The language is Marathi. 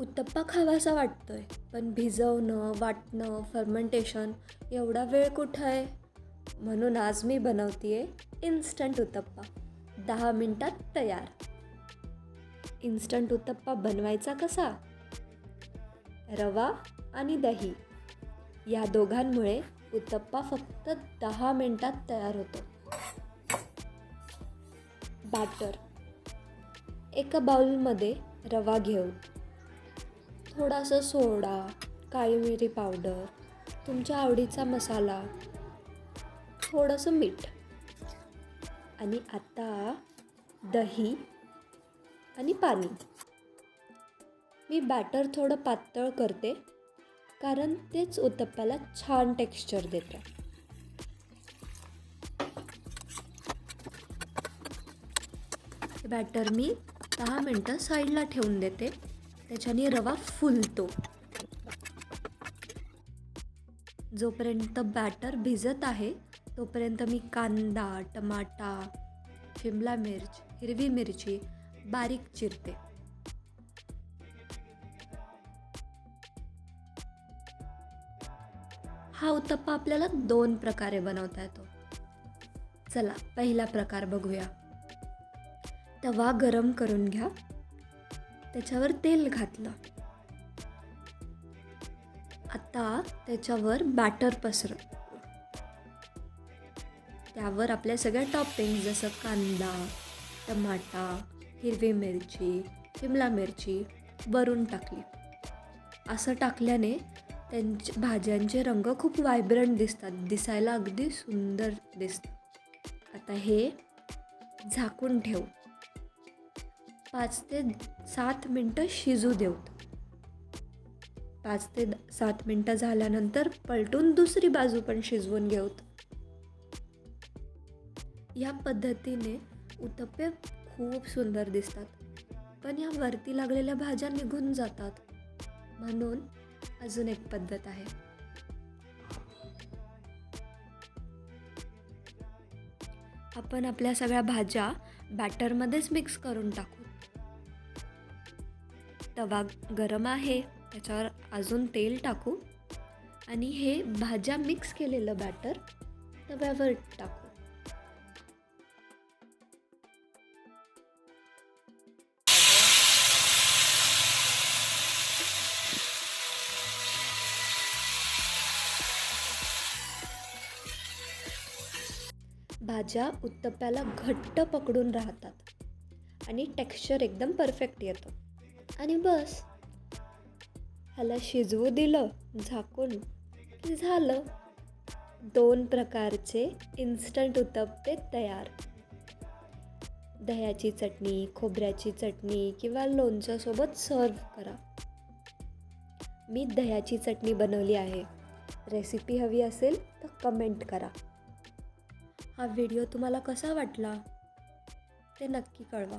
उत्तप्पा खावासा वाटतो आहे पण भिजवणं वाटणं फर्मेंटेशन एवढा वेळ कुठं आहे? म्हणून आज मी बनवते इन्स्टंट उत्तप्पा. दहा मिनटात तयार. इन्स्टंट उत्तप्पा बनवायचा कसा? रवा आणि दही. या दोघांमुळे उत्तप्पा फक्त दहा मिनटात तयार होतो. बॅटर एका बाउलमध्ये रवा घेऊ. थोडासा सोडा काळी मिरी पावडर तुमच्या आवडीचा मसाला थोडंसं मीठ. आणि आता दही आणि पाणी. मी बॅटर थोडं पातळ करते कारण तेच उत्तप्प्याला छान टेक्स्चर देतं. बॅटर मी दहा मिनटं साईडला ठेवून देते. त्याच्याने रवा फुलतो. जोपर्यंत बॅटर भिजत आहे तोपर्यंत मी कांदा टमाटा शिमला मिर्च हिरवी मिरची बारीक चिरते. हा उत्तप्पा आपल्याला दोन प्रकारे बनवता येतो. चला पहिला प्रकार बघूया. तवा गरम करून घ्या. त्याच्यावर तेल घातलं. आता त्याच्यावर बॅटर पसर त्यावर आपल्या सगळ्या टॉपिंग जसं कांदा टमाटा हिरवी मिरची शिमला मिरची वरून टाकली. असं टाकल्याने त्यांचे भाज्यांचे रंग खूप वायब्रंट दिसतात. दिसायला अगदी सुंदर दिसतात. आता हे झाकून ठेवू. पाच ते सात मिनटं शिजू देऊत. पाच ते द- सात मिनटं झाल्यानंतर पलटून दुसरी बाजू पण शिजवून घेऊत. या पद्धतीने उत्तप्पे खूप सुंदर दिसतात पण या वरती लागलेल्या भाज्या निघून जातात. म्हणून अजून एक पद्धत आहे. आपण आपल्या सगळ्या भाज्या बॅटरमध्येच मिक्स करून टाकू. तवा गरम आहे त्याच्यावर अजून तेल टाकू. आणि हे भाज्या मिक्स केलेलं बॅटर तव्यावर टाकू. भाज्या उत्तप्याला घट्ट पकडून राहतात. आणि टेक्स्चर एकदम परफेक्ट येतं. आणि बस. ह्याला शिजवू दिलं झाकून. की झालं. दोन प्रकारचे इन्स्टंट उत्तप्पे तयार. दह्याची चटणी खोबऱ्याची चटणी किंवा लोणच्यासोबत सर्व करा. मी दह्याची चटणी बनवली आहे. रेसिपी हवी असेल तर कमेंट करा. हा व्हिडिओ तुम्हाला कसा वाटला? ते नक्की कळवा.